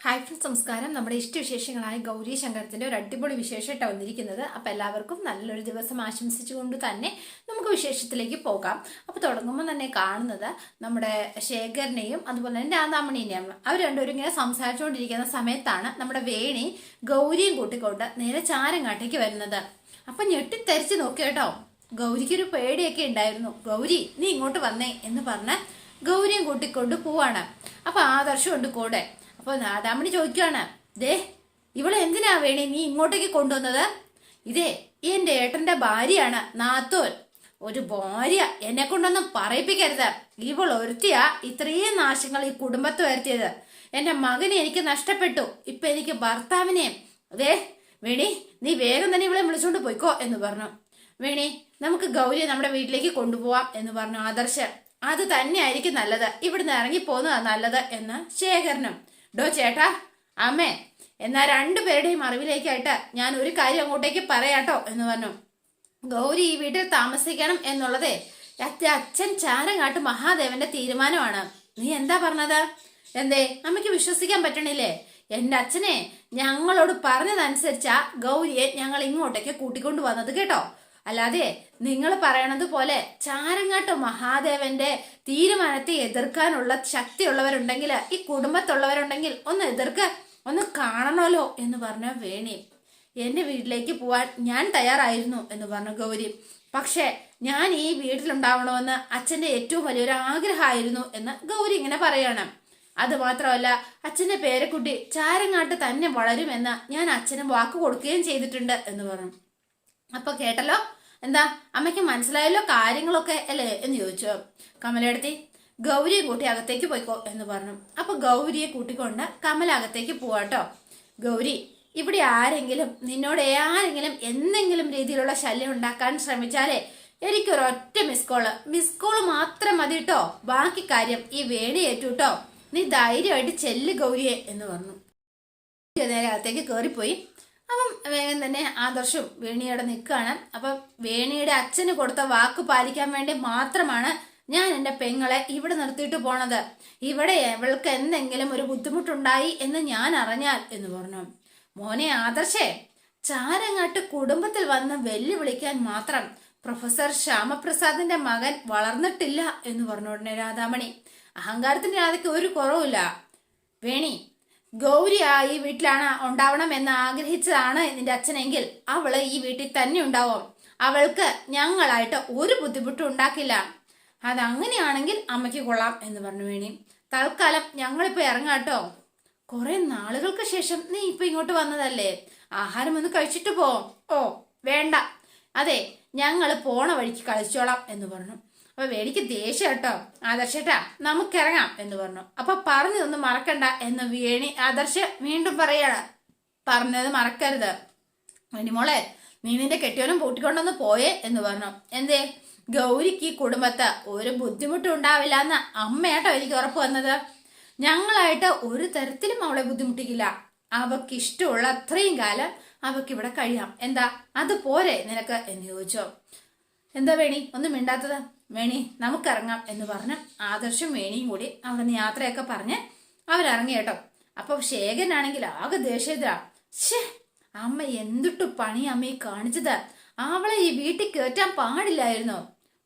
Hi friends നമസ്കാരം. നമ്മുടെ ഇഷ്ടവിശേഷങ്ങളായ ഗൗരി ശങ്കരത്തിന്റെ ഒരു അടിപൊളി വിശേഷമായിട്ടാണ് വന്നിരിക്കുന്നത്. അപ്പൊ എല്ലാവർക്കും നല്ലൊരു ദിവസം ആശംസിച്ചുകൊണ്ട് തന്നെ നമുക്ക് വിശേഷത്തിലേക്ക് പോകാം. അപ്പോൾ തുടങ്ങുമ്പോൾ തന്നെ കാണുന്നത് നമ്മുടെ ശേഖരനെയും അതുപോലെ തന്നെ രാധാമണിനെയും അവർ രണ്ടുപേരും ഇങ്ങനെ സംസാരിച്ചുകൊണ്ടിരിക്കുന്ന സമയത്താണ് നമ്മുടെ വേണി ഗൗരിയും കൂട്ടിക്കൊണ്ട് നേരെ ചാരങ്ങാട്ടേക്ക് വരുന്നത്. അപ്പൊ ഞെട്ടിത്തെരിച്ച് നോക്കി കേട്ടോ. ഗൗരിക്കൊരു പേടിയൊക്കെ ഉണ്ടായിരുന്നു. ഗൗരി നീ ഇങ്ങോട്ട് വന്നേ എന്ന് പറഞ്ഞ് ഗൗരിയും കൂട്ടിക്കൊണ്ട് പോവാണ്. അപ്പൊ ആദർശം ഉണ്ട് കൂടെ. അപ്പൊ നാദാമണി ചോദിക്കുകയാണ് ദേ ഇവളെ എന്തിനാ വേണേ നീ ഇങ്ങോട്ടേക്ക് കൊണ്ടുവന്നത്? ഇതേ എന്റെ ഏട്ടന്റെ ഭാര്യയാണ് നാത്തോൻ ഒരു ഭാര്യ എന്നെ കൊണ്ടൊന്നും പറയിപ്പിക്കരുത്. ഇവൾ ഒരുത്തിയാ ഇത്രയും നാശങ്ങൾ ഈ കുടുംബത്ത് വരുത്തിയത്. എന്റെ മകനെ എനിക്ക് നഷ്ടപ്പെട്ടു. ഇപ്പൊ എനിക്ക് ഭർത്താവിനെ. അതേ വേണി നീ വേഗം തന്നെ ഇവളെ വിളിച്ചോണ്ട് പോയിക്കോ എന്ന് പറഞ്ഞു. വേണി നമുക്ക് ഗൗരിയെ നമ്മുടെ വീട്ടിലേക്ക് കൊണ്ടുപോവാം എന്ന് പറഞ്ഞു ആദർശ്. അത് തന്നെയായിരിക്കും നല്ലത്. ഇവിടുന്ന് ഇറങ്ങി പോകുന്നതാ നല്ലത് എന്ന് ശേഖരനും ഡോ ചേട്ടാ അമ്മേ എന്നാ രണ്ടുപേരുടെയും അറിവിലേക്കായിട്ട് ഞാൻ ഒരു കാര്യം അങ്ങോട്ടേക്ക് പറയാട്ടോ എന്ന് പറഞ്ഞു. ഗൗരി ഈ വീട്ടിൽ താമസിക്കണം എന്നുള്ളതേ അച്ഛൻ ചാരം കാട്ട് മഹാദേവന്റെ തീരുമാനമാണ്. നീ എന്താ പറഞ്ഞത്? എന്തേ അമ്മയ്ക്ക് വിശ്വസിക്കാൻ പറ്റണില്ലേ? എന്റെ അച്ഛനെ ഞങ്ങളോട് പറഞ്ഞതനുസരിച്ചാ ഗൗരിയെ ഞങ്ങൾ ഇങ്ങോട്ടേക്ക് കൂട്ടിക്കൊണ്ടു വന്നത് കേട്ടോ. അല്ലാതെ നിങ്ങൾ പറയണത് പോലെ ചാരങ്ങാട്ട് മഹാദേവന്റെ തീരുമാനത്തെ എതിർക്കാനുള്ള ശക്തിയുള്ളവരുണ്ടെങ്കിൽ ഈ കുടുംബത്തുള്ളവരുണ്ടെങ്കിൽ ഒന്ന് എതിർക്ക് ഒന്ന് കാണണമല്ലോ എന്ന് പറഞ്ഞ വേണി എന്റെ വീട്ടിലേക്ക് പോവാൻ ഞാൻ തയ്യാറായിരുന്നു എന്ന് പറഞ്ഞു ഗൗരി. പക്ഷേ ഞാൻ ഈ വീട്ടിലുണ്ടാവണമെന്ന് അച്ഛന്റെ ഏറ്റവും വലിയൊരു ആഗ്രഹമായിരുന്നു എന്ന് ഗൗരി ഇങ്ങനെ പറയണം. അത് മാത്രമല്ല അച്ഛന്റെ പേരക്കുട്ടി ചാരങ്ങാട്ട് തന്നെ വളരുമെന്ന് ഞാൻ അച്ഛന് വാക്ക് കൊടുക്കുകയും ചെയ്തിട്ടുണ്ട് എന്ന് പറഞ്ഞു. അപ്പൊ കേട്ടല്ലോ എന്താ അമ്മയ്ക്ക് മനസ്സിലായല്ലോ കാര്യങ്ങളൊക്കെ അല്ലേ എന്ന് ചോദിച്ചു. കമലെടുത്തി ഗൗരിയെ കൂട്ടി അകത്തേക്ക് പോയിക്കോ എന്ന് പറഞ്ഞു. അപ്പൊ ഗൗരിയെ കൂട്ടിക്കൊണ്ട് കമല അകത്തേക്ക് പോവാട്ടോ ഗൗരി ഇവിടെ ആരെങ്കിലും നിന്നോട് ആരെങ്കിലും എന്തെങ്കിലും രീതിയിലുള്ള ശല്യം ഉണ്ടാക്കാൻ ശ്രമിച്ചാലേ എനിക്കൊരൊറ്റ മിസ് കോൾ മിസ് കോൾ മാത്രം മതി കേട്ടോ ബാക്കി കാര്യം ഈ വേണി ഏറ്റുട്ടോ നീ ധൈര്യമായിട്ട് ചെല്ല് ഗൗരിയെ എന്ന് പറഞ്ഞു. നേരെ അകത്തേക്ക് കയറിപ്പോയി അപ്പം വേഗം തന്നെ ആദർശും വേണിയുടെ നിൽക്കുകയാണ്. അപ്പം വേണിയുടെ അച്ഛന് കൊടുത്ത വാക്ക് പാലിക്കാൻ വേണ്ടി മാത്രമാണ് ഞാൻ എന്റെ പെങ്ങളെ ഇവിടെ നിർത്തിയിട്ട് പോണത്. ഇവിടെ ഇവൾക്ക് എന്തെങ്കിലും ഒരു ബുദ്ധിമുട്ടുണ്ടായി എന്ന് ഞാൻ അറിഞ്ഞാൽ എന്ന് പറഞ്ഞു. മോനെ ആദർശേ ചാരങ്ങാട്ട് കുടുംബത്തിൽ വന്ന് വെല്ലുവിളിക്കാൻ മാത്രം പ്രൊഫസർ ശ്യാമപ്രസാദിന്റെ മകൻ വളർന്നിട്ടില്ല എന്ന് പറഞ്ഞു ഉടനെ രാധാമണി അഹങ്കാരത്തിന്റെ രാധയ്ക്ക് ഒരു കുറവില്ല വേണി ഗൗരി ആ ഈ വീട്ടിലാണ് ഉണ്ടാവണം എന്ന് ആഗ്രഹിച്ചതാണ് നിന്റെ അച്ഛനെങ്കിൽ അവൾ ഈ വീട്ടിൽ തന്നെ ഉണ്ടാവും. അവൾക്ക് ഞങ്ങളായിട്ട് ഒരു ബുദ്ധിമുട്ടും ഉണ്ടാക്കില്ല. അതങ്ങനെയാണെങ്കിൽ അമ്മയ്ക്ക് കൊള്ളാം എന്ന് പറഞ്ഞു വേണി. തൽക്കാലം ഞങ്ങളിപ്പോ ഇറങ്ങാട്ടോ കുറെ നാളുകൾക്ക് ശേഷം നീ ഇപ്പൊ ഇങ്ങോട്ട് വന്നതല്ലേ? ആഹാരം ഒന്ന് കഴിച്ചിട്ട് പോ. ഓ വേണ്ട. അതെ ഞങ്ങൾ പോണ വഴിക്ക് കളിച്ചോളാം എന്ന് പറഞ്ഞു. അപ്പൊ എനിക്ക് ദേഷ്യം കേട്ടോ. ആദർശേട്ടാ നമുക്കിറങ്ങാം എന്ന് പറഞ്ഞു. അപ്പൊ പറഞ്ഞതൊന്നും മറക്കണ്ട എന്ന് വേണി ആദർശ വീണ്ടും പറയാണ്. പറഞ്ഞത് മറക്കരുത്. വേണിമോളെ നീ നിന്റെ കെട്ടിയോനും പൂട്ടിക്കൊണ്ടൊന്ന് പോയേ എന്ന് പറഞ്ഞു. എന്തേ? ഗൗരിക്ക് ഈ കുടുംബത്ത് ഒരു ബുദ്ധിമുട്ടും ഉണ്ടാവില്ല എന്ന് അമ്മയാട്ടോ എനിക്ക് ഉറപ്പ് വന്നത്. ഞങ്ങളായിട്ട് ഒരു തരത്തിലും അവളെ ബുദ്ധിമുട്ടിക്കില്ല. അവക്ക് ഇഷ്ടമുള്ള അത്രയും കാലം അവക്ക് ഇവിടെ കഴിയാം. എന്താ? അത് പോരെ നിനക്ക്? എന്ന് ചോദിച്ചോ. എന്താ വേണി? ഒന്നും മിണ്ടാത്തത്? വേണി നമുക്കിറങ്ങാം എന്ന് പറഞ്ഞ് ആദർശം വേണിയും കൂടി അവിടുന്ന് യാത്രയൊക്കെ പറഞ്ഞ് അവരിറങ്ങി കേട്ടോ. അപ്പൊ ശേഖരനാണെങ്കിൽ ആകെ ദേഷ്യതാ ഷേ അമ്മ എന്തിട്ടു പണി അമ്മയെ കാണിച്ചത്? അവളെ ഈ വീട്ടിൽ കയറ്റാൻ പാടില്ലായിരുന്നോ?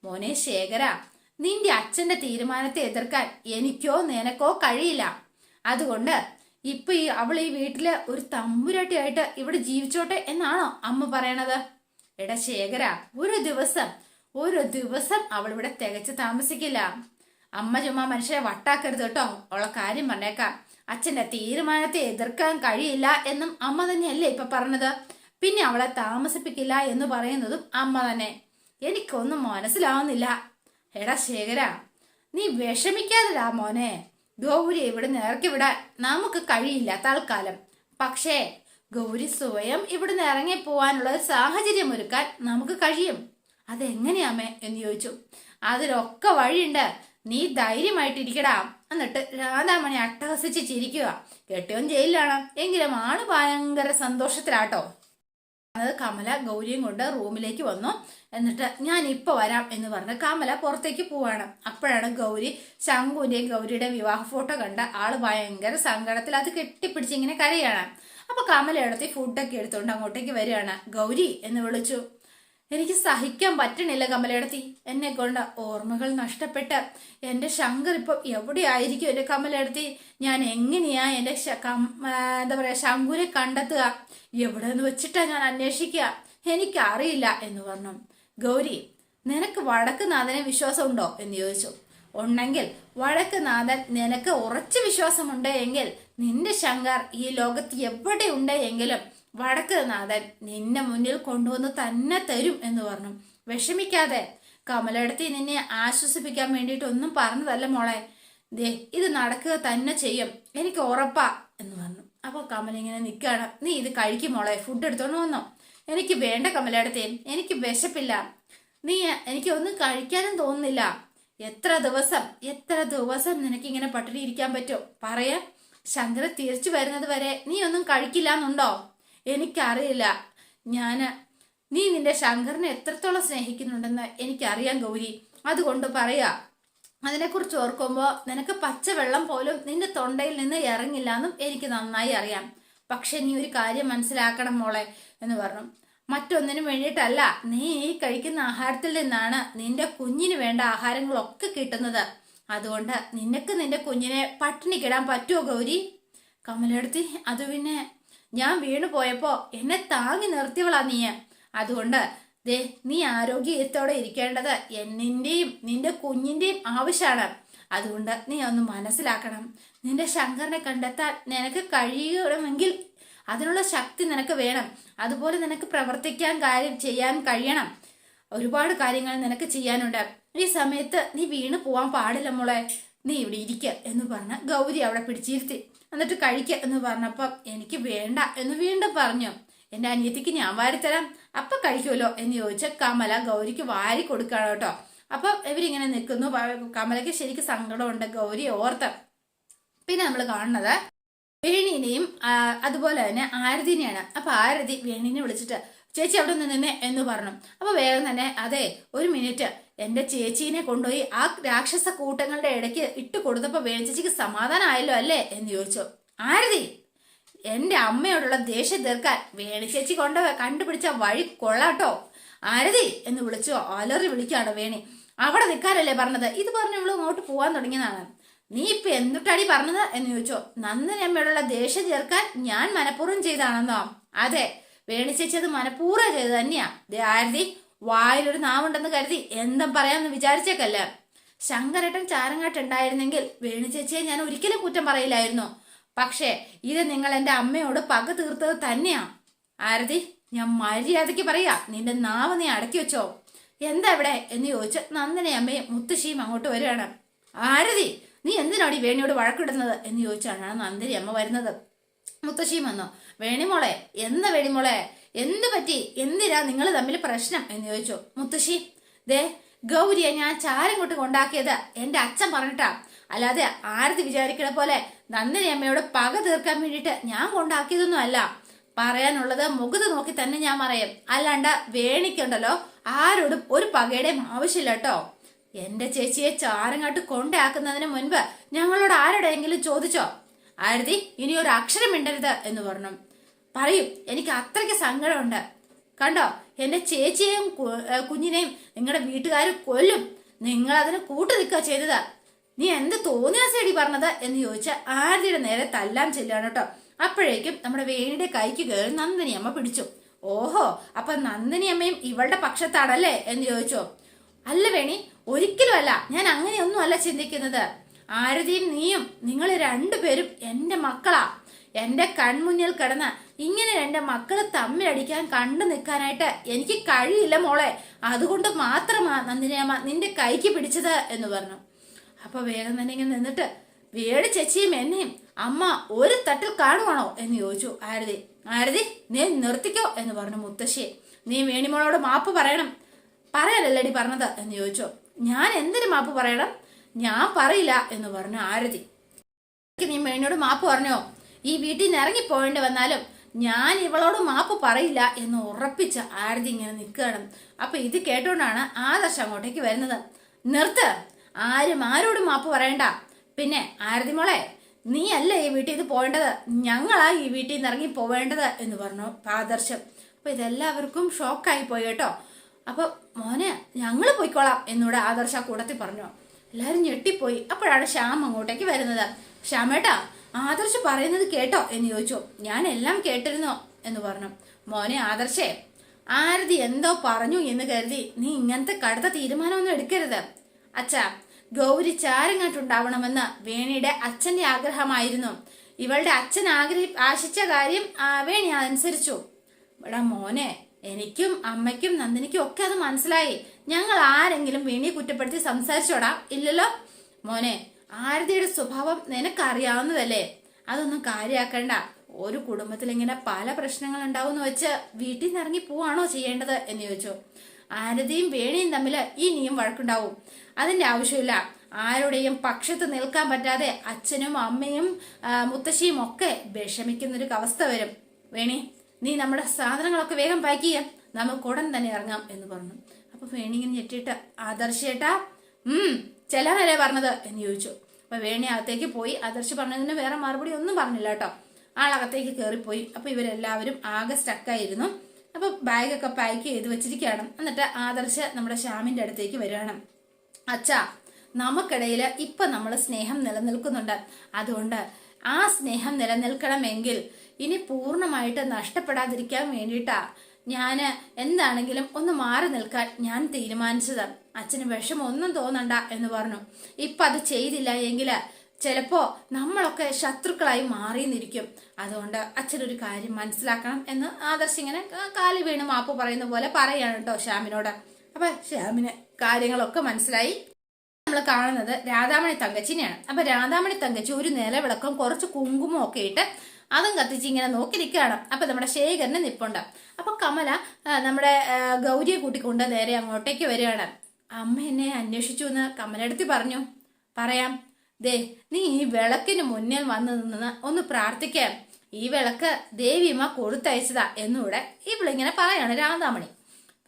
മോനെ ശേഖര നിന്റെ അച്ഛന്റെ തീരുമാനത്തെ എതിർക്കാൻ എനിക്കോ നിനക്കോ കഴിയില്ല. അതുകൊണ്ട് ഇപ്പൊ ഈ അവൾ ഈ വീട്ടിൽ ഒരു തമ്പുരാട്ടിയായിട്ട് ഇവിടെ ജീവിച്ചോട്ടെ എന്നാണോ അമ്മ പറയണത്? എടാ ശേഖര ഒരു ദിവസം ഒരു ദിവസം അവൾ ഇവിടെ തികച്ച് താമസിക്കില്ല. അമ്മ ചുമ്മാ മനുഷ്യരെ വട്ടാക്കരുത് കേട്ടോ. ഉള്ള കാര്യം പറഞ്ഞേക്കാം. അച്ഛന്റെ തീരുമാനത്തെ എതിർക്കാൻ കഴിയില്ല എന്നും അമ്മ തന്നെയല്ലേ ഇപ്പൊ പറഞ്ഞത്. പിന്നെ അവളെ താമസിപ്പിക്കില്ല എന്ന് പറയുന്നതും അമ്മ തന്നെ. എനിക്കൊന്നും മനസ്സിലാവുന്നില്ല. എടാ ശേഖര നീ വിഷമിക്കാതിടാ മോനെ. ഗൗരി ഇവിടെ ഇറക്കി വിടാൻ നമുക്ക് കഴിയില്ല തൽക്കാലം പക്ഷേ ഗൗരി സ്വയം ഇവിടുന്ന് ഇറങ്ങി പോവാനുള്ള ഒരു സാഹചര്യം ഒരുക്കാൻ നമുക്ക് കഴിയും. അതെങ്ങനെയാമേ എന്ന് ചോദിച്ചു. അതിലൊക്കെ വഴിയുണ്ട്. നീ ധൈര്യമായിട്ടിരിക്കടാ. എന്നിട്ട് രാധാമണി അട്ടഹസിച്ച് ചിരിക്കുക. കെട്ടിയോൻ ജയിലിലാണ്. എങ്കിലും ആണ് ഭയങ്കര സന്തോഷത്തിലാട്ടോ. അത് കമല ഗൗരിയും കൊണ്ട് റൂമിലേക്ക് വന്നു. എന്നിട്ട് ഞാൻ ഇപ്പൊ വരാം എന്ന് പറഞ്ഞ് കമല പുറത്തേക്ക് പോവാണ്. അപ്പോഴാണ് ഗൗരി ശംഖുവിന്റെയും ഗൗരിയുടെ വിവാഹ ഫോട്ടോ കണ്ട ആൾ ഭയങ്കര സങ്കടത്തിൽ അത് കെട്ടിപ്പിടിച്ച് ഇങ്ങനെ കരയാണ്. അപ്പൊ കമല എടുത്ത് ഫുഡൊക്കെ എടുത്തുകൊണ്ട് അങ്ങോട്ടേക്ക് വരികയാണ്. ഗൗരി എന്ന് വിളിച്ചു. എനിക്ക് സഹിക്കാൻ പറ്റണില്ല കമലയിടത്തി. എന്നെ കൊണ്ട് ഓർമ്മകൾ നഷ്ടപ്പെട്ട്. എന്റെ ശങ്കർ ഇപ്പൊ എവിടെയായിരിക്കും എന്റെ കമലയിടത്തി? ഞാൻ എങ്ങനെയാ എന്റെ ശ- എന്താ പറയാ ശങ്കുരെ കണ്ടെത്തുക? എവിടെ നിന്ന് വെച്ചിട്ടാ ഞാൻ അന്വേഷിക്കുക? എനിക്കറിയില്ല എന്ന് പറഞ്ഞു. ഗൗരി നിനക്ക് വടക്ക് വടക്കുനാഥനെ വിശ്വാസമുണ്ടോ എന്ന് ചോദിച്ചു. ഉണ്ടെങ്കിൽ വടക്കുനാഥൻ നിനക്ക് ഉറച്ച വിശ്വാസമുണ്ട് എങ്കിൽ നിന്റെ ശങ്കർ ഈ ലോകത്ത് എവിടെ ഉണ്ട് എങ്കിലും വടക്കുനാഥൻ നിന്നെ മുന്നിൽ കൊണ്ടുവന്ന് തന്നെ തരും എന്ന് പറഞ്ഞു. വിഷമിക്കാതെ കമലടത്തി നിന്നെ ആശ്വസിപ്പിക്കാൻ വേണ്ടിയിട്ട് ഒന്നും പറഞ്ഞതല്ല മോളെ. ദേ ഇത് നടക്കുക തന്നെ ചെയ്യും. എനിക്ക് ഉറപ്പാ എന്ന് പറഞ്ഞു. അപ്പോൾ കമൽ ഇങ്ങനെ നിൽക്കുകയാണ് നീ ഇത് കഴിക്കും മോളെ. ഫുഡ് എടുത്തോണ്ട് വന്നോ. എനിക്ക് വേണ്ട കമലടത്തി. എനിക്ക് വിശപ്പില്ല. നീ എനിക്ക് ഒന്നും കഴിക്കാനും തോന്നുന്നില്ല. എത്ര ദിവസം എത്ര ദിവസം നിനക്ക് ഇങ്ങനെ പട്ടിണി ഇരിക്കാൻ പറ്റോ? പറയാ. ശങ്കര തിരിച്ചു വരുന്നത് വരെ നീ ഒന്നും കഴിക്കില്ല എന്നുണ്ടോ എനിക്കറിയില്ല. ഞാൻ നീ നിന്റെ ശങ്കറിനെ എത്രത്തോളം സ്നേഹിക്കുന്നുണ്ടെന്ന് എനിക്കറിയാം ഗൗരി. അതുകൊണ്ട് പറയാ അതിനെക്കുറിച്ച് ഓർക്കുമ്പോൾ നിനക്ക് പച്ചവെള്ളം പോലും നിന്റെ തൊണ്ടയിൽ നിന്ന് ഇറങ്ങില്ല എന്നും എനിക്ക് നന്നായി അറിയാം. പക്ഷെ നീ ഒരു കാര്യം മനസ്സിലാക്കണം മോളെ എന്ന് പറഞ്ഞു. മറ്റൊന്നിനും വേണ്ടിയിട്ടല്ല നീ ഈ കഴിക്കുന്ന ആഹാരത്തിൽ നിന്നാണ് നിന്റെ കുഞ്ഞിന് വേണ്ട ആഹാരങ്ങളൊക്കെ കിട്ടുന്നത്. അതുകൊണ്ട് നിനക്ക് നിന്റെ കുഞ്ഞിനെ പട്ടിണിക്കിടാൻ പറ്റുമോ ഗൗരി? കമലെടുത്തി അത് പിന്നെ ഞാൻ വീണു പോയപ്പോ എന്നെ താങ്ങി നിർത്തിയവളാ നീ അതുകൊണ്ട് ദേ നീ ആരോഗ്യത്തോടെ ഇരിക്കേണ്ടത് എന്നിന്റെയും നിന്റെ കുഞ്ഞിന്റെയും ആവശ്യമാണ് അതുകൊണ്ട് നീ ഒന്ന് മനസ്സിലാക്കണം. നിന്റെ ശങ്കറിനെ കണ്ടെത്താൻ നിനക്ക് കഴിയണമെങ്കിൽ അതിനുള്ള ശക്തി നിനക്ക് വേണം. അതുപോലെ നിനക്ക് പ്രവർത്തിക്കാൻ കാര്യം ചെയ്യാൻ കഴിയണം. ഒരുപാട് കാര്യങ്ങൾ നിനക്ക് ചെയ്യാനുണ്ട്. ഈ സമയത്ത് നീ വീണ് പോവാൻ പാടില്ല മോളെ. നീ ഇവിടെ ഇരിക്കുക എന്ന് പറഞ്ഞ ഗൗരി അവിടെ പിടിച്ചിരുത്തി. എന്നിട്ട് കഴിക്ക എന്ന് പറഞ്ഞപ്പം എനിക്ക് വേണ്ട എന്ന് വീണ്ടും പറഞ്ഞു. എന്റെ അനിയത്തിക്ക് ഞാൻ വാരിത്തരാം. അപ്പൊ കഴിക്കുമല്ലോ എന്ന് ചോദിച്ച കമല ഗൗരിക്ക് വാരി കൊടുക്കണം കേട്ടോ. അപ്പൊ ഇവരിങ്ങനെ നിൽക്കുന്നു. കമലയ്ക്ക് ശരിക്കും സങ്കടമുണ്ട്. ഗൗരി ഓർത്ത്. പിന്നെ നമ്മൾ കാണുന്നത് വേണീനെയും അതുപോലെ തന്നെ ആരതിനെയാണ്. അപ്പൊ ആരതി വേണീനെ വിളിച്ചിട്ട് ചേച്ചി അവിടെ നിന്ന് എന്ന് പറഞ്ഞു. അപ്പൊ വേഗം തന്നെ അതെ ഒരു മിനിറ്റ്. എന്റെ ചേച്ചീനെ കൊണ്ടുപോയി ആ രാക്ഷസ കൂട്ടങ്ങളുടെ ഇടയ്ക്ക് ഇട്ട് കൊടുത്തപ്പോൾ വേണി ചേച്ചിക്ക് സമാധാനമായല്ലോ അല്ലേ എന്ന് ചോദിച്ചു. ആരതി? എന്റെ അമ്മയോടുള്ള ദേഷ്യം തീർക്കാൻ വേണിച്ചേച്ചി കൊണ്ട കൊണ്ട് കണ്ടുപിടിച്ച വഴി കൊള്ളാട്ടോ. ആരതി? എന്ന് വിളിച്ചു. അലറി വിളിക്കാണ് വേണി. അവിടെ നിൽക്കാനല്ലേ പറഞ്ഞത്? ഇത് പറഞ്ഞു ഇവൾ അങ്ങോട്ട് പോവാൻ തുടങ്ങിയതാണ്. നീ ഇപ്പൊ എന്തുട്ടാടി പറഞ്ഞത്? എന്ന് ചോദിച്ചോ. നന്ദന അമ്മയോടുള്ള ദേഷ്യം ചേർക്കാൻ ഞാൻ മനഃപൂർവം ചെയ്താണെന്നോ? അതെ വേണിച്ചേച്ചി അത് മനഃപൂർവം ചെയ്ത് തന്നെയാ. ആരതി വായിലൊരു നാവുണ്ടെന്ന് കരുതി എന്തും പറയാമെന്ന് വിചാരിച്ചേക്കല്ല. ശങ്കരേട്ടൻ ചാരങ്ങാട്ടുണ്ടായിരുന്നെങ്കിൽ വേണു ചേച്ചിയെ ഞാൻ ഒരിക്കലും കുറ്റം പറയില്ലായിരുന്നു. പക്ഷേ ഇത് നിങ്ങൾ എന്റെ അമ്മയോട് പക തീർത്തത് തന്നെയാ. ആരതി ഞാൻ മര്യാദയ്ക്ക് പറയാ നിന്റെ നാവ് നീ അടക്കി വെച്ചോ. എന്താ ഇവിടെ? എന്ന് ചോദിച്ച് നന്ദനെ അമ്മയും മുത്തശ്ശിയും അങ്ങോട്ട് വരികയാണ്. ആരതി നീ എന്തിനാണ് ഈ വേണിയോട് വഴക്കിടുന്നത് എന്ന് ചോദിച്ചാണ് നന്ദിനി അമ്മ വരുന്നത്. മുത്തശ്ശിയും വന്നു. വേണിമോളെ എന്താ വേണിമോളെ? എന്ത് പറ്റി? എന്തിനാ നിങ്ങൾ തമ്മിൽ പ്രശ്നം? എന്ന് ചോദിച്ചു. മുത്തശ്ശി ദേ ഗൗരിയെ ഞാൻ ചാരം കൊണ്ട് കൊണ്ടാക്കിയത് എന്റെ അച്ഛൻ പറഞ്ഞിട്ടാ. അല്ലാതെ ആരതി വിചാരിക്കണ പോലെ നന്ദിനി അമ്മയോട് പക തീർക്കാൻ വേണ്ടിയിട്ട് ഞാൻ കൊണ്ടാക്കിയതൊന്നും അല്ല. പറയാനുള്ളത് മുഖത്ത് നോക്കി തന്നെ ഞാൻ പറയും. അല്ലാണ്ട് വേണിക്കുണ്ടല്ലോ ആരോടും ഒരു പകയുടെയും ആവശ്യമില്ല കേട്ടോ. എന്റെ ചേച്ചിയെ ചാരങ്ങാട്ട് കൊണ്ടാക്കുന്നതിന് മുൻപ് ഞങ്ങളോട് ആരോടെങ്കിലും ചോദിച്ചോ? ആരതി ഇനി ഒരു അക്ഷരം മിണ്ടരുത് എന്ന് പറഞ്ഞു. പറയും എനിക്ക് അത്രയ്ക്ക് സങ്കടമുണ്ട്. കണ്ടോ എന്റെ ചേച്ചിയെയും കുഞ്ഞിനെയും നിങ്ങളുടെ വീട്ടുകാർ കൊല്ലും. നിങ്ങൾ അതിന് കൂട്ടു നിൽക്കുക ചെയ്തത്. നീ എന്ത് തോന്നിയ സേടി പറഞ്ഞത് എന്ന് ചോദിച്ച ആരതിയുടെ നേരെ തല്ലാൻ ചെല്ലുകയാണ് കേട്ടോ. അപ്പോഴേക്കും നമ്മുടെ വേണിയുടെ കൈക്ക് കയറി നന്ദിനി അമ്മ പിടിച്ചു. ഓഹോ അപ്പൊ നന്ദിനി അമ്മയും ഇവളുടെ പക്ഷത്താണല്ലേ എന്ന് ചോദിച്ചോ. അല്ല വേണി ഒരിക്കലും അല്ല ഞാൻ അങ്ങനെയൊന്നും അല്ല ചിന്തിക്കുന്നത്. ആരതിയും നീയും നിങ്ങൾ രണ്ടുപേരും എന്റെ മക്കളാ. എന്റെ കൺമുന്നിൽ കിടന്ന് ഇങ്ങനെ എന്റെ മക്കളെ തമ്മിലടിക്കാൻ കണ്ടു നിൽക്കാനായിട്ട് എനിക്ക് കഴിയില്ല മോളെ. അതുകൊണ്ട് മാത്രമാ നന്ദിനിയമ്മ നിന്റെ കൈക്ക് പിടിച്ചത് എന്ന് പറഞ്ഞു. അപ്പൊ വേഗം തന്നെ ഇങ്ങനെ നിന്നിട്ട് വേട് ചേച്ചിയും എന്നെയും അമ്മ ഒരു തട്ടിൽ കാണുവാണോ എന്ന് ചോദിച്ചു ആരതി. ആരതി നീ നിർത്തിക്കോ എന്ന് പറഞ്ഞു മുത്തശ്ശിയെ നീ വേണിമോളോട് മാപ്പ് പറയണം. പറയാനല്ലടി പറഞ്ഞത് എന്ന് ചോദിച്ചു. ഞാൻ എന്തിനു മാപ്പ് പറയണം? ഞാൻ പറയില്ല എന്ന് പറഞ്ഞു ആരതി. "എനിക്ക് നീ മേനോട് മാപ്പ് പറഞ്ഞോ? ഈ വീട്ടിൽ നിന്ന് ഇറങ്ങി പോകേണ്ടി വന്നാലും ഞാൻ ഇവളോട് മാപ്പ് പറയില്ല എന്ന് ഉറപ്പിച്ച് ആരതി ഇങ്ങനെ നിൽക്കുകയാണ്. അപ്പൊ ഇത് കേട്ടോണ്ടാണ് ആദർശം അങ്ങോട്ടേക്ക് വരുന്നത്. നിർത്ത്. ആരും ആരോടും മാപ്പ് പറയണ്ട. പിന്നെ ആരതി മോളെ നീ അല്ല ഈ വീട്ടിൽ നിന്ന് പോകേണ്ടത്? ഞങ്ങളാ ഈ വീട്ടിൽ നിന്ന് ഇറങ്ങി പോവേണ്ടത് എന്ന് പറഞ്ഞു ആദർശം. അപ്പൊ ഇതെല്ലാവർക്കും ഷോക്കായി പോയി കേട്ടോ. അപ്പൊ മോനെ ഞങ്ങൾ പോയിക്കോളാം എന്നൂടെ ആദർശ കൂടത്തിൽ പറഞ്ഞു. എല്ലാരും ഞെട്ടിപ്പോയി. അപ്പോഴാണ് ശ്യാം അങ്ങോട്ടേക്ക് വരുന്നത്. ശ്യാമേട്ടാ ആദർശ് പറയുന്നത് കേട്ടോ എന്ന് ചോദിച്ചു. ഞാൻ എല്ലാം കേട്ടിരുന്നോ എന്ന് പറഞ്ഞു. മോനെ ആദർശേ ആരതി എന്തോ പറഞ്ഞു എന്ന് കരുതി നീ ഇങ്ങനത്തെ കടുത്ത തീരുമാനമൊന്നും എടുക്കരുത്. അച്ഛാ ഗൗരി ചാരങ്ങാട്ടുണ്ടാവണമെന്ന് വേണിയുടെ അച്ഛന്റെ ആഗ്രഹമായിരുന്നു. ഇവളുടെ അച്ഛൻ ആഗ്രഹി ആശിച്ച കാര്യം വേണി അനുസരിച്ചു ഇവിടെ മോനെ എനിക്കും അമ്മയ്ക്കും നന്ദിനിക്കും ഒക്കെ അത് മനസ്സിലായി. ഞങ്ങൾ ആരെങ്കിലും വീണി കുറ്റപ്പെടുത്തി സംസാരിച്ചോടാ? ഇല്ലല്ലോ? മോനെ ആരതിയുടെ സ്വഭാവം നിനക്കറിയാവുന്നതല്ലേ? അതൊന്നും കാര്യാക്കണ്ട. ഒരു കുടുംബത്തിൽ ഇങ്ങനെ പല പ്രശ്നങ്ങൾ ഉണ്ടാവുമെന്ന് വെച്ച് വീട്ടിൽ നിന്ന് ഇറങ്ങി പോവാണോ ചെയ്യേണ്ടത് എന്ന് ചോദിച്ചു. ആരതിയും വേണിയും തമ്മിൽ ഇനിയും വഴക്കുണ്ടാവും. അതിന്റെ ആവശ്യമില്ല. ആരുടെയും പക്ഷത്ത് നിൽക്കാൻ പറ്റാതെ അച്ഛനും അമ്മയും മുത്തശ്ശിയും ഒക്കെ വിഷമിക്കുന്ന ഒരു അവസ്ഥ വരും. വേണി നീ നമ്മുടെ സാധനങ്ങളൊക്കെ വേഗം പാക്ക് ചെയ്യാം. നമുക്ക് ഉടൻ തന്നെ ഇറങ്ങാം എന്ന് പറഞ്ഞു. അപ്പൊ വേണിങ്ങനെ ഞെട്ടിയിട്ട് ആദർശേട്ടാ ഉം ചെല്ലാനല്ലേ പറഞ്ഞത്? എന്ന് ചോദിച്ചു. അപ്പൊ വേണി അകത്തേക്ക് പോയി. ആദർശ് പറഞ്ഞതിന് വേറെ മറുപടി ഒന്നും പറഞ്ഞില്ല കേട്ടോ. ആളകത്തേക്ക് കയറിപ്പോയി അപ്പൊ ഇവരെല്ലാവരും ആകെ സ്റ്റക്കായിരുന്നു അപ്പൊ ബാഗൊക്കെ പാക്ക് ചെയ്ത് വെച്ചിരിക്കുകയാണ്. എന്നിട്ട് ആദർശ് നമ്മുടെ ശ്യാമിന്റെ അടുത്തേക്ക് വരികയാണ്. അച്ഛാ നമുക്കിടയിൽ ഇപ്പൊ നമ്മൾ സ്നേഹം നിലനിൽക്കുന്നുണ്ട്. അതുകൊണ്ട് ആ സ്നേഹം നിലനിൽക്കണമെങ്കിൽ ഇനി പൂർണമായിട്ട് നഷ്ടപ്പെടാതിരിക്കാൻ വേണ്ടിയിട്ടാ ഞാൻ എന്താണെങ്കിലും ഒന്ന് മാറി നിൽക്കാൻ ഞാൻ തീരുമാനിച്ചത്. അച്ഛന് വിഷമം ഒന്നും തോന്നണ്ട എന്ന് പറഞ്ഞു. ഇപ്പൊ അത് ചെയ്തില്ല എങ്കിൽ ചിലപ്പോ നമ്മളൊക്കെ ശത്രുക്കളായി മാറിയെന്നിരിക്കും അതുകൊണ്ട് അച്ഛനൊരു കാര്യം മനസ്സിലാക്കണം എന്ന് ആദർശ് ഇങ്ങനെ കാലി വീണ് മാപ്പ് പറയുന്ന പോലെ പറയാണ് കേട്ടോ ശ്യാമിനോട്. അപ്പൊ ശ്യാമിന് കാര്യങ്ങളൊക്കെ മനസ്സിലായി. നമ്മൾ കാണുന്നത് രാധാമണി തങ്കച്ചിനെയാണ്. അപ്പൊ രാധാമണി തങ്കച്ചി ഒരു നിലവിളക്കം കുറച്ച് കുങ്കുമം ഒക്കെ ഇട്ട് അതും കത്തിച്ച് ഇങ്ങനെ നോക്കി നിൽക്കുകയാണ്. അപ്പൊ നമ്മുടെ ശേഖരന് നിപ്പുണ്ട്. അപ്പൊ കമല നമ്മുടെ ഗൗരിയെ കൂട്ടിക്കൊണ്ട് നേരെ അങ്ങോട്ടേക്ക് വരികയാണ്. അമ്മ എന്നെ അന്വേഷിച്ചു എന്ന് കമലടുത്ത് പറഞ്ഞു. പറയാം ദേ നീ ഈ വിളക്കിന് മുന്നിൽ വന്ന് നിന്ന് ഒന്ന് പ്രാർത്ഥിക്കാം. ഈ വിളക്ക് ദേവിയമ്മ കൊടുത്തയച്ചതാ എന്നൂടെ ഇവളിങ്ങനെ പറയാണ് രാധാമണി.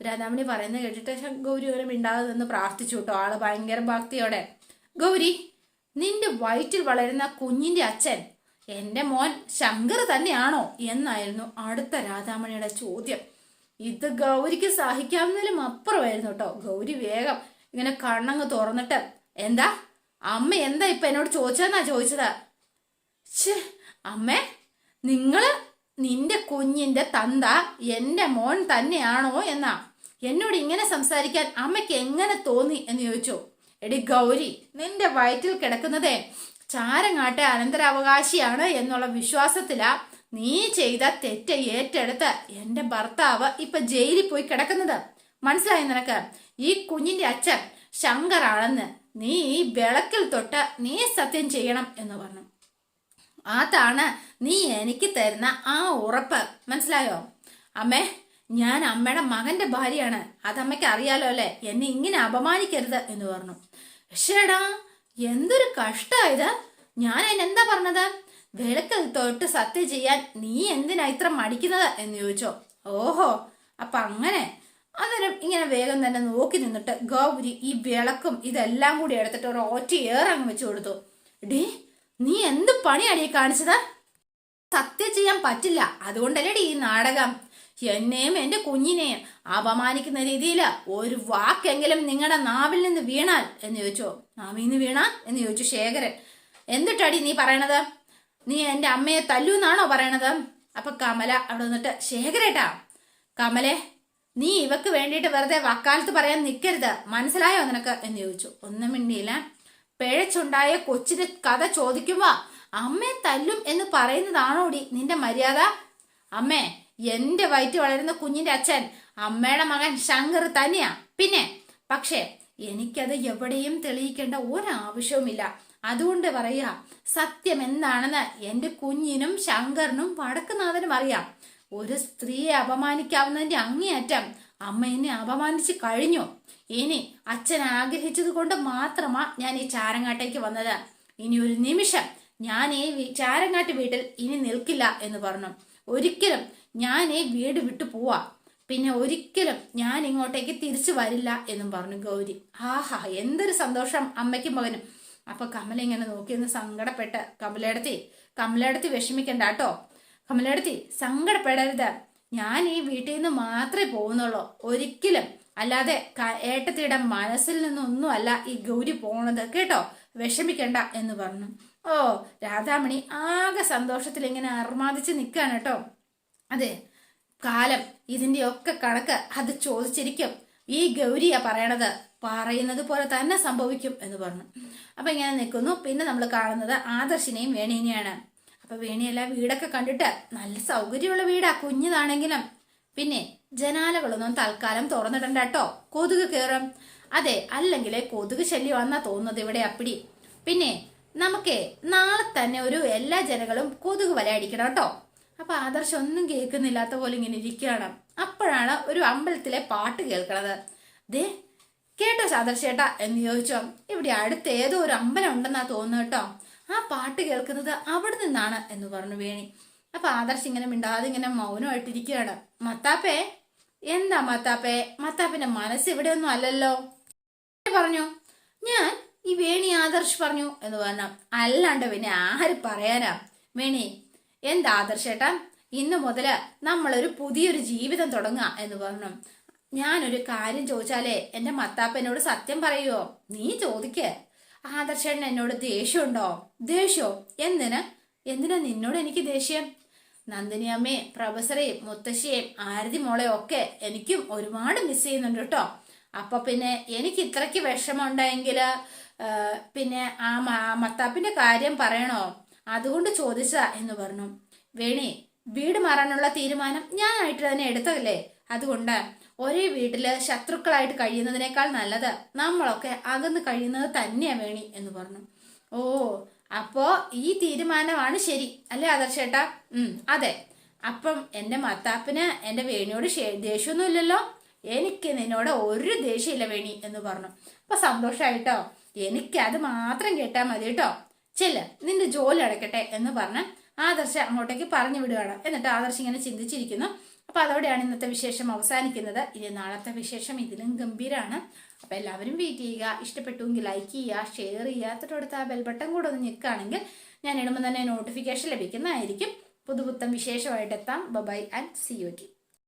രാധാമണി പറയുന്നത് കേട്ടിട്ട് ഗൗരി ഒരു മിണ്ടാതെ നിന്ന് പ്രാർത്ഥിച്ചു കേട്ടോ. ആൾ ഭയങ്കര ഭക്തിയോടെ. ഗൗരി നിന്റെ വയറ്റിൽ വളരുന്ന കുഞ്ഞിന്റെ അച്ഛൻ എന്റെ മോൻ ശങ്കർ തന്നെയാണോ എന്നായിരുന്നു അടുത്ത രാധാമണിയുടെ ചോദ്യം. ഇത് ഗൗരിക്ക് സഹിക്കാവുന്നതിലും അപ്പുറമായിരുന്നു കേട്ടോ. ഗൗരി വേഗം ഇങ്ങനെ കണ്ണങ്ങ് തുറന്നിട്ട് എന്താ? അമ്മ എന്താ ഇപ്പൊ എന്നോട് ചോദിച്ചതെന്നാ ചോദിച്ചത്? ഛേ അമ്മേ നിങ്ങൾ നിന്റെ കുഞ്ഞിന്റെ തന്ത എന്റെ മോൻ തന്നെയാണോ എന്നാ? എന്നോട് ഇങ്ങനെ സംസാരിക്കാൻ അമ്മയ്ക്ക് എങ്ങനെ തോന്നി? എന്ന് ചോദിച്ചു. എടി ഗൗരി നിന്റെ വയറ്റിൽ കിടക്കുന്നതേ ചാരങ്ങാട്ടെ അനന്തരാവകാശിയാണ് എന്നുള്ള വിശ്വാസത്തിലാ നീ ചെയ്ത തെറ്റ് ഏറ്റെടുത്ത് എന്റെ ഭർത്താവ് ഇപ്പൊ ജയിലിൽ പോയി കിടക്കുന്നത്. മനസ്സിലായി നിനക്ക്? ഈ കുഞ്ഞിന്റെ അച്ഛൻ ശങ്കറാണെന്ന് നീ ഈ വിളക്കിൽ തൊട്ട് നീ സത്യം ചെയ്യണം എന്ന് പറഞ്ഞു. അതാണ് നീ എനിക്ക് തരുന്ന ആ ഉറപ്പ്. മനസ്സിലായോ? അമ്മേ ഞാൻ അമ്മയുടെ മകന്റെ ഭാര്യയാണ്. അതമ്മയ്ക്ക് അറിയാലോ അല്ലേ? എന്നെ ഇങ്ങനെ അപമാനിക്കരുത് എന്ന് പറഞ്ഞു. ഷേടാ എന്തൊരു കഷ്ടമായത് ഞാൻ അതിനെന്താ പറഞ്ഞത്? വിളക്കൽ തൊട്ട് സത്യം ചെയ്യാൻ നീ എന്തിനാ ഇത്ര മടിക്കുന്നത് എന്ന് ചോദിച്ചോ. ഓഹോ അപ്പൊ അങ്ങനെ. അന്നേരം ഇങ്ങനെ വേഗം തന്നെ നോക്കി നിന്നിട്ട് ഗൗരി ഈ വിളക്കും ഇതെല്ലാം കൂടി എടുത്തിട്ട് ഒരു ഒറ്റ ഏറങ്ങ് വെച്ചു കൊടുത്തു. ഡേ നീ എന്ത് പണിയാടി കാണിച്ചത്? സത്യം ചെയ്യാൻ പറ്റില്ല. അതുകൊണ്ടല്ലേ ഈ നാടകം? എന്നെയും എന്റെ കുഞ്ഞിനെയും അപമാനിക്കുന്ന രീതിയിൽ ഒരു വാക്കെങ്കിലും നിങ്ങളുടെ നാവിൽ നിന്ന് വീണാൽ എന്ന് ചോദിച്ചു? നാവിൽ നിന്ന് വീണാൽ എന്ന് ചോദിച്ചു ശേഖരൻ. എന്തിട്ടടി നീ പറയണത്? നീ എന്റെ അമ്മയെ തല്ലു എന്നാണോ പറയണത്? അപ്പൊ കമല അവിടെ നിന്നിട്ട് ശേഖരേട്ടാ കമലെ നീ ഇവക്ക് വേണ്ടിയിട്ട് വെറുതെ വക്കാലത്ത് പറയാൻ നിൽക്കരുത് മനസ്സിലായോ നിനക്ക്? എന്ന് ചോദിച്ചു. ഒന്നും മിണ്ടിയില്ല. പിഴച്ചുണ്ടായ കൊച്ചിന്റെ കഥ ചോദിക്കുമ്പോ അമ്മയെ തല്ലും എന്ന് പറയുന്നതാണോടി നിന്റെ മര്യാദ? അമ്മേ എന്റെ വയറ്റ് വളരുന്ന കുഞ്ഞിന്റെ അച്ഛൻ അമ്മയുടെ മകൻ ശങ്കർ തന്നെയാ. പിന്നെ പക്ഷേ എനിക്കത് എവിടെയും തെളിയിക്കേണ്ട ഒരാവശ്യവുമില്ല. അതുകൊണ്ട് പറയാ സത്യം എന്താണെന്ന് എന്റെ കുഞ്ഞിനും ശങ്കറിനും വടക്കുനാഥനും അറിയാം. ഒരു സ്ത്രീയെ അപമാനിക്കാവുന്നതിന്റെ അങ്ങേയറ്റം അമ്മ എന്നെ അപമാനിച്ച് കഴിഞ്ഞു. ഇനി അച്ഛൻ ആഗ്രഹിച്ചത് കൊണ്ട് മാത്രമാ ഞാൻ ഈ ചാരങ്ങാട്ടേക്ക് വന്നത്. ഇനി ഒരു നിമിഷം ഞാൻ ഈ ചാരങ്ങാട്ട് വീട്ടിൽ ഇനി നിൽക്കില്ല എന്ന് പറഞ്ഞു. ഒരിക്കലും ഞാൻ ഈ വീട് വിട്ടു പോവാ. പിന്നെ ഒരിക്കലും ഞാൻ ഇങ്ങോട്ടേക്ക് തിരിച്ചു വരില്ല എന്നും പറഞ്ഞു ഗൗരി. ആഹാ എന്തൊരു സന്തോഷം അമ്മയ്ക്കും മകനും. അപ്പൊ കമല ഇങ്ങനെ നോക്കിയെന്ന് സങ്കടപ്പെട്ട് കമലയെടുത്തി കമലയെടുത്തി വിഷമിക്കണ്ട കേട്ടോ. കമലയെടുത്തി സങ്കടപ്പെടരുത്. ഞാൻ ഈ വീട്ടിൽ നിന്ന് മാത്രമേ പോകുന്നുള്ളൂ. ഒരിക്കലും അല്ലാതെ ഏട്ടത്തിയുടെ മനസ്സിൽ നിന്നൊന്നും അല്ല ഈ ഗൗരി പോണത്. കേട്ടോ? വിഷമിക്കണ്ട എന്ന് പറഞ്ഞു. ഓ രാധാമണി ആകെ സന്തോഷത്തിൽ ഇങ്ങനെ അർമാദിച്ച് നിൽക്കുകയാണ് കേട്ടോ. അതെ കാലം ഇതിന്റെയൊക്കെ കണക്ക് അത് ചോദിച്ചിരിക്കും. ഈ ഗൗരിയ പറയണത്. പറയുന്നത് പോലെ തന്നെ സംഭവിക്കും എന്ന് പറഞ്ഞു. അപ്പൊ ഇങ്ങനെ നിൽക്കുന്നു. പിന്നെ നമ്മൾ കാണുന്നത് ആദർശിനെയും വേണീനെയാണ്. അപ്പൊ വേണിയല്ല വീടൊക്കെ കണ്ടിട്ട് നല്ല സൗകര്യമുള്ള വീടാ കുഞ്ഞിതാണെങ്കിലും. പിന്നെ ജനാലകളൊന്നും തൽക്കാലം തുറന്നിടണ്ട കേട്ടോ കൊതുക് കയറും അതെ അല്ലെങ്കിൽ കൊതുക് വന്നാ തോന്നുന്നത് ഇവിടെ അപ്പിടി. പിന്നെ നമുക്ക് നാളെ തന്നെ ഒരു എല്ലാ ജനങ്ങളും കൊതുക് വല അടിക്കണം കേട്ടോ അപ്പൊ ആദർശം ഒന്നും കേൾക്കുന്നില്ലാത്ത പോലെ ഇങ്ങനെ ഇരിക്കുകയാണ്. അപ്പോഴാണ് ഒരു അമ്പലത്തിലെ പാട്ട് കേൾക്കണത്. ദേ കേട്ടോ ആദർശേട്ടാ എന്ന് ചോദിച്ചോ. ഇവിടെ അടുത്ത് ഏതോ ഒരു അമ്പലം ഉണ്ടെന്നാ തോന്നുന്നു കേട്ടോ. ആ പാട്ട് കേൾക്കുന്നത് അവിടെ നിന്നാണ് എന്ന് പറഞ്ഞു വേണി. അപ്പൊ ആദർശ് ഇങ്ങനെ മിണ്ടാതെ ഇങ്ങനെ മൗനമായിട്ടിരിക്കുകയാണ്. മത്താപ്പേ എന്താ മത്താപ്പേ? മത്താപ്പിന്റെ മനസ്സ് ഇവിടെ ഒന്നും അല്ലല്ലോ പറഞ്ഞു? ഞാൻ ഈ വേണി ആദർശ് പറഞ്ഞു എന്ന് പറഞ്ഞ. അല്ലാണ്ട് പിന്നെ ആര് പറയാനാ? വേണി എന്താ ആദർശേട്ടാ? ഇന്നു മുതൽ നമ്മളൊരു പുതിയൊരു ജീവിതം തുടങ്ങുക എന്ന് പറഞ്ഞു. ഞാനൊരു കാര്യം ചോദിച്ചാലേ എന്റെ മത്താപ്പനോട് സത്യം പറയുമോ നീ ചോദിക്ക്. ആദർശേട്ടൻ എന്നോട് ദേഷ്യമുണ്ടോ? ദേഷ്യോ? എന്തിന്? എന്തിനാ നിന്നോട് എനിക്ക് ദേഷ്യം? നന്ദിനി അമ്മയും പ്രൊഫസറേയും മുത്തശ്ശിയെയും ആരതി മോളെയും ഒക്കെ എനിക്കും ഒരുപാട് മിസ് ചെയ്യുന്നുണ്ട് കേട്ടോ. അപ്പൊ പിന്നെ എനിക്ക് ഇത്രയ്ക്ക് വിഷമം ഉണ്ടെങ്കിൽ പിന്നെ ആ മത്താപ്പിന്റെ കാര്യം പറയണോ? അതുകൊണ്ട് ചോദിച്ചതാ എന്ന് പറഞ്ഞു. വേണി വീട് മാറാനുള്ള തീരുമാനം ഞാനായിട്ട് തന്നെ എടുത്തതല്ലേ? അതുകൊണ്ട് ഒരേ വീട്ടിൽ ശത്രുക്കളായിട്ട് കഴിയുന്നതിനേക്കാൾ നല്ലത് നമ്മളൊക്കെ അകന്ന് കഴിയുന്നത് തന്നെയാ വേണി എന്ന് പറഞ്ഞു. ഓ അപ്പോ ഈ തീരുമാനമാണ് ശരി അല്ലേ ആദർശേട്ടാ? ഉം അതെ. അപ്പം എന്റെ മത്താപ്പിന് എന്റെ വേണിയോട് ദേഷ്യമൊന്നും ഇല്ലല്ലോ എനിക്ക് നിന്നോട് ഒരു ദേഷ്യമില്ല വേണി എന്ന് പറഞ്ഞു. അപ്പൊ സന്തോഷായിട്ടോ? എനിക്ക് അത് മാത്രം കേട്ടാ മതി കേട്ടോ ചെല്ല് നിന്റെ ജോലി അടക്കട്ടെ എന്ന് പറഞ്ഞ് ആദർശ അങ്ങോട്ടേക്ക് പറഞ്ഞു വിടുകയാണ്. എന്നിട്ട് ആദർശ് ഇങ്ങനെ ചിന്തിച്ചിരിക്കുന്നു. അപ്പൊ അതോടെയാണ് ഇന്നത്തെ വിശേഷം അവസാനിക്കുന്നത്. ഇനി നാളത്തെ വിശേഷം ഇതിലും ഗംഭീരമാണ് അപ്പൊ എല്ലാവരും വെയിറ്റ് ചെയ്യുക. ഇഷ്ടപ്പെട്ടുവെങ്കിൽ ലൈക്ക് ചെയ്യുക ഷെയർ ചെയ്യുക. തൊട്ടടുത്ത് ആ ബെൽബട്ടൺ കൂടെ ഒന്ന് ഞെക്കുകയാണെങ്കിൽ ഞാൻ ഇടുമ്പോൾ തന്നെ നോട്ടിഫിക്കേഷൻ ലഭിക്കുന്നതായിരിക്കും. പുതുപുത്തം വിശേഷമായിട്ട് എത്താം. By and C U